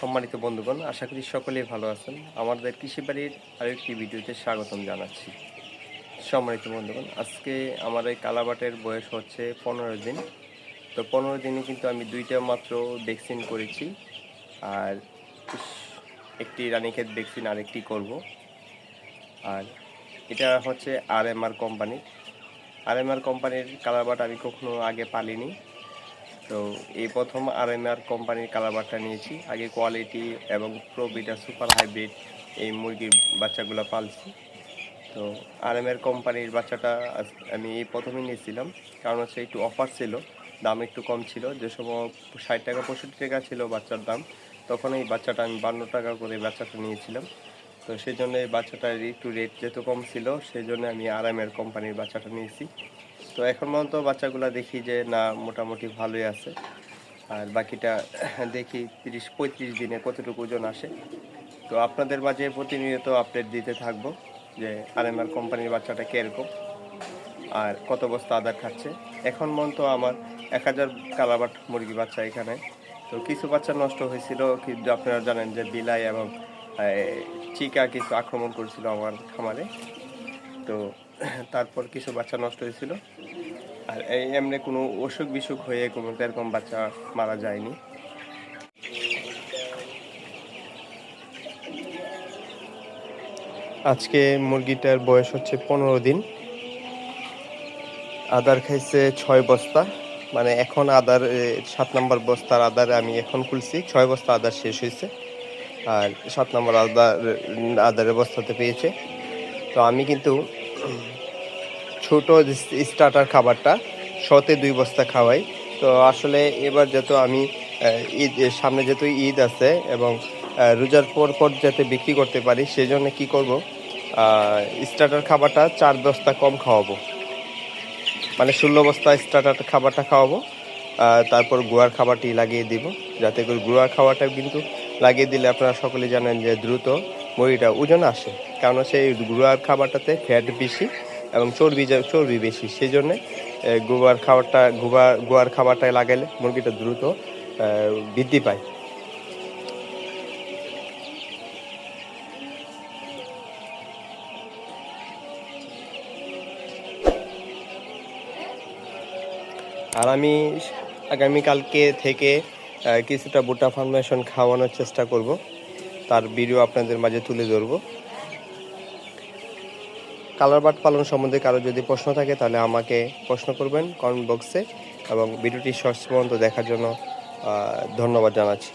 সম্মানিত বন্ধুগণ, আশা করি সকলেই ভালো আছেন। আমাদের কৃষি বাড়ির আরেকটি ভিডিওতে স্বাগতম জানাচ্ছি। সম্মানিত বন্ধুগণ, আজকে আমার এই কালাবাটের বয়স হচ্ছে পনেরো দিন। তো পনেরো দিনে কিন্তু আমি দুইটা মাত্র ভ্যাকসিন করেছি। আর একটি রানীক্ষেত ভ্যাকসিন আরেকটি করব। আর এটা হচ্ছে আর এম আর কোম্পানির। আর এম আর কোম্পানির কালারবাট আমি কখনো আগে পালিনি। তো এই প্রথম আর এম আর কোম্পানির কালারবারটা নিয়েছি। আগে কোয়ালিটি এবং প্রোবিটা সুপার হাইব্রিড এই মুরগির বাচ্চাগুলো পালছি। তো আর এম আর কোম্পানির বাচ্চাটা আমি এই প্রথমেই নিয়েছিলাম। কারণ হচ্ছে একটু অফার ছিল, দাম একটু কম ছিল। যে সময় ষাট টাকা পঁয়ষট্টি টাকা ছিল বাচ্চার দাম, তখন এই বাচ্চাটা আমি বান্ন টাকা করে বাচ্চাটা নিয়েছিলাম। তো সেই জন্য এই বাচ্চাটার একটু রেট যেহেতু কম ছিল সেই জন্য আমি আর এম আর কোম্পানির বাচ্চাটা নিয়েছি। তো এখন পর্যন্ত বাচ্চাগুলো দেখি যে না, মোটামুটি ভালোই আছে। আর বাকিটা দেখি তিরিশ, পঁয়ত্রিশ দিনে কতটুকু ওজন আসে। তো আপনাদের মাঝে প্রতিনিয়ত আপডেট দিতে থাকব যে আর এম আর কোম্পানির বাচ্চাটা কীরকম আর কত বস্তা আদার খাচ্ছে। এখন পর্যন্ত আমার এক হাজার কালাবাট মুরগি বাচ্চা এখানে। তো কিছু বাচ্চা নষ্ট হয়েছিল, কিন্তু আপনারা জানেন যে বিলাই এবং চিকা কিছু আক্রমণ করেছিল আমার খামারে। তো তারপর কিছু বাচ্চা নষ্ট হয়েছিল। আর এই এমনি কোনো অসুখ বিসুখ হয়ে কোনো এরকম বাচ্চা মারা যায়নি। আজকে মুরগিটার বয়স হচ্ছে পনেরো দিন। আদার খাইছে ছয় বস্তা। মানে এখন আদার সাত নম্বর বস্তার আদার আমি এখন খুলছি। ছয় বস্তা আদার শেষ হয়েছে। আর সাত নম্বর আদার, আদারের বস্তাতে পেয়েছে। তো আমি কিন্তু ছোট স্টার্টার খাবারটা, শতে দুই বস্তা খাওয়াই। তো আসলে এবার যেহেতু আমি ঈদ সামনে যেহেতু ঈদ আছে এবং রোজার পর পর যাতে বিক্রি করতে পারি সেই জন্য কী করব? স্টার্টার খাবারটা চার বস্তা কম খাওয়াবো। মানে ষোলো বস্তা স্টার্টার খাবারটা খাওয়াবো তারপর গুয়ার খাবারটি লাগিয়ে দিব। যাতে করে গুয়ার খাবারটা কিন্তু লাগিয়ে দিলে আপনারা সকলে জানেন যে দ্রুত মুরগিটা ওজন আসে। কারণ সেই গুয়ার খাবারটাতে ফ্যাট বেশি এবং চর্বি চর্বি বেশি সেই জন্যে গোবার খাবারটা, গোবার, গোয়ার খাবারটায় লাগাইলে মুরগিটা দ্রুত বৃদ্ধি পায়। আর আমি আগামীকালকে থেকে কিছুটা বুটা ফার্মেশন খাওয়ানোর চেষ্টা করব। তার ভিডিও আপনাদের মাঝে তুলে ধরবো। কালার বাট পালন সম্বন্ধে কারও যদি প্রশ্ন থাকে তাহলে আমাকে প্রশ্ন করবেন কমেন্ট বক্সে এবং ভিডিওটি শেষ পর্যন্ত দেখার জন্য ধন্যবাদ জানাচ্ছি।